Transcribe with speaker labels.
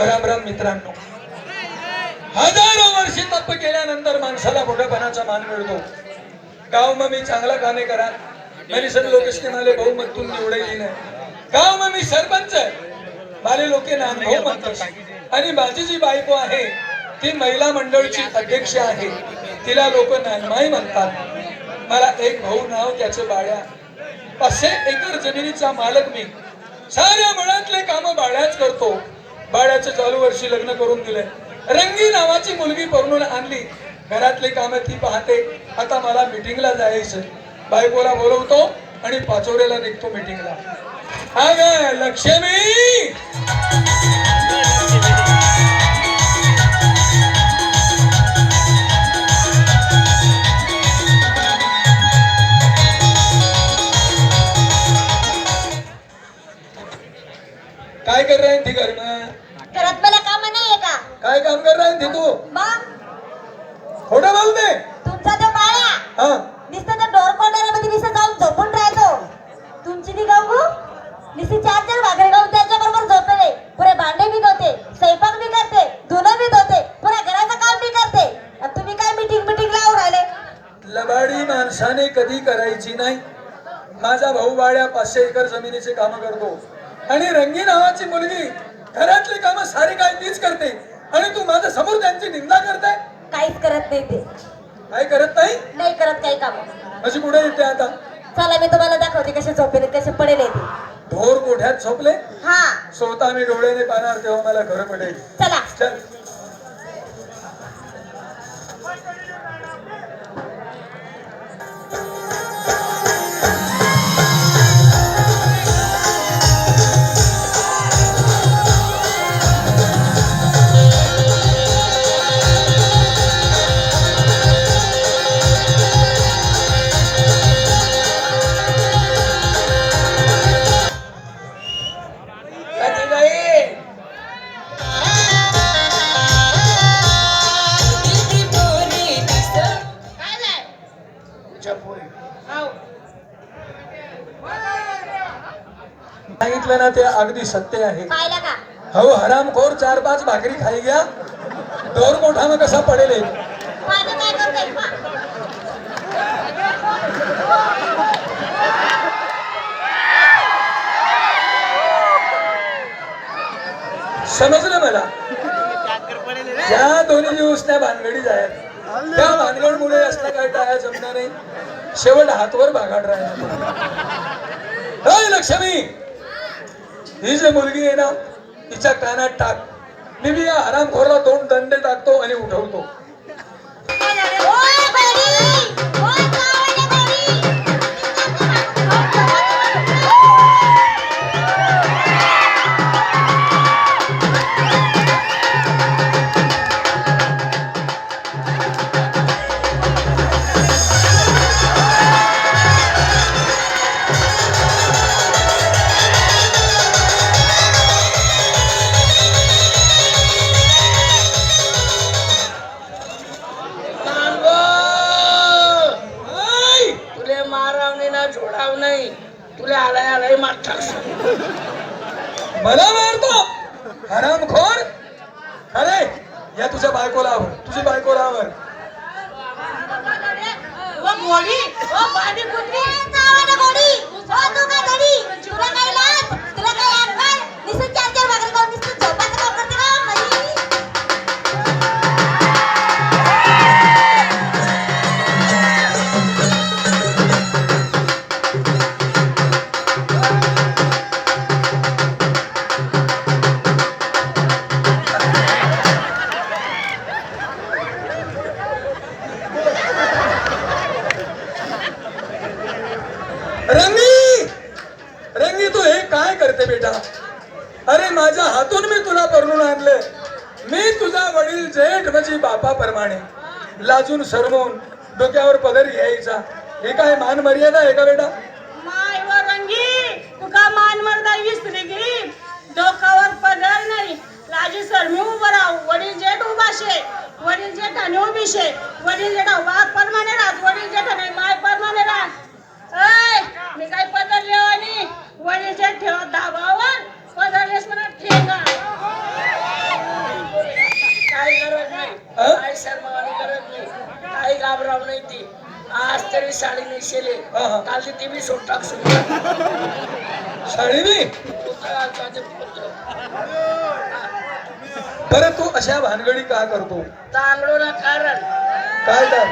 Speaker 1: राम राम मित्रांनो. हजारो वर्षे तप केल्यानंतर माणसाला मोठेपणाचा मान मिळतो. गाव मग मी चांगला कामे करा. मेरी सर लोक मला भाऊ मग तू नाही गाव मग मी सरपंच माले लोके नाम बहुमत आणि माझी जी बायको आहे ती महिला मंडळची अध्यक्ष आहे. तिला लोक नानमाई म्हणतात. मला एक भाऊ नाव त्याचे बाळ्या. पाचशे एकर जमिनीचा मालक मी. साऱ्या मळातले काम बाळ्याच करतो. बाळ्याचं चालू वर्षी लग्न करून दिले रंगी नावाची मुलगी परणून आणली. घरातली कामं ती पाहते. आता मला मिटिंगला जायचं बायकोला बोलवतो आणि पाचोऱ्याला निघतो मिटिंगला. अग लक्ष्मी! काय
Speaker 2: काम
Speaker 1: कर रहा है थी तू?
Speaker 2: मग?
Speaker 1: खोटं बोल दे
Speaker 2: तुमचा तो बाळ्या
Speaker 1: हा.
Speaker 2: नुसतं त्या डोर कोंडाऱ्यामध्ये नुसतं जाऊन झोपून राहतो. तुमची ती गाऊ नुसती चार चार भाकरी गाऊ त्याच्या बरोबर झोपले. पुरे भांडे बी धुते स्वयंपाक बी करते धुणं बी धुते पुऱ्या घराचं काम बी करते. आणि तुम्ही काय मीटिंग मीटिंग लावून राहिले?
Speaker 1: लबाडी माणसाने कधी करायची नाही. माझा भाऊ बाळ्या पाचशे एकर जमिनीचे काम करतो. आणि रंगी नावाची मुलगी घरातली कामं सारी काय तीच करते. आणि तू माझ्यासमोर त्यांची निंदा करताय?
Speaker 2: काहीच करत नाही ते.
Speaker 1: काय करत नाही?
Speaker 2: नाही करत काही काम.
Speaker 1: अशी कुठे येते आता?
Speaker 2: चला मी तुम्हाला दाखवते कसे झोपेले कसे पडेल ते.
Speaker 1: ढोर कोठ्यात झोपले?
Speaker 2: हा.
Speaker 1: स्वतः मी डोळ्याने पाहणार तेव्हा मला खरं पडेल.
Speaker 2: चला.
Speaker 1: चल. सांगितलं ना ते अगदी सत्य आहे.
Speaker 2: पाहिला का?
Speaker 1: हो हरामखोर चार पाच भाकरी खाई गया ढोर मोठा मग कसा पडेल समजलं मला? या दोन्ही दिवस त्या भानगडी आहेत त्या भानगडमुळे असल्या काय टाळ्या जमणार नाही. शेवट हातवर भागाड राहिला. लक्ष्मी! ही जी मुलगी आहे ना तिच्या कानात टाक. मी बी या हरामखोरला दोन दंडे टाकतो आणि उठवतो.
Speaker 3: तुले आलाय आलाय मारतात
Speaker 1: मला मारतो. हरामखोर. अरे या तुझ्या बायकोला आवर तुझी बायकोला आवर
Speaker 2: मोडी ओ पाणी कुत्री! गावाला गोडी! ओ तू काय करते
Speaker 1: बेटा? अरे माझ्या हातून मी तुला परणून आणलं मी तुझा वडील जेठ म्हणजे बापाप्रमाणे लाजून सरमून डोक्यावर पदर घ्यायचा. हे काय मान मर्यादा आहे का बेटा?
Speaker 4: माय व रंगी तुका मान मर्दा विसरी गी. डोक्यावर पदर नाही. लाजी सरमी उभं राहू. वडील जेठ उभाशे. वडील जेठाने उभीशे. वडील जेठा वाघ परमाने
Speaker 3: तरी साडी
Speaker 1: हा, हा.
Speaker 3: काल ती बी सोड टाकसून
Speaker 1: शाळेनी बरं तू अशा भानगडी का करतो?
Speaker 3: तांगडो ना कारण.
Speaker 1: काय तर?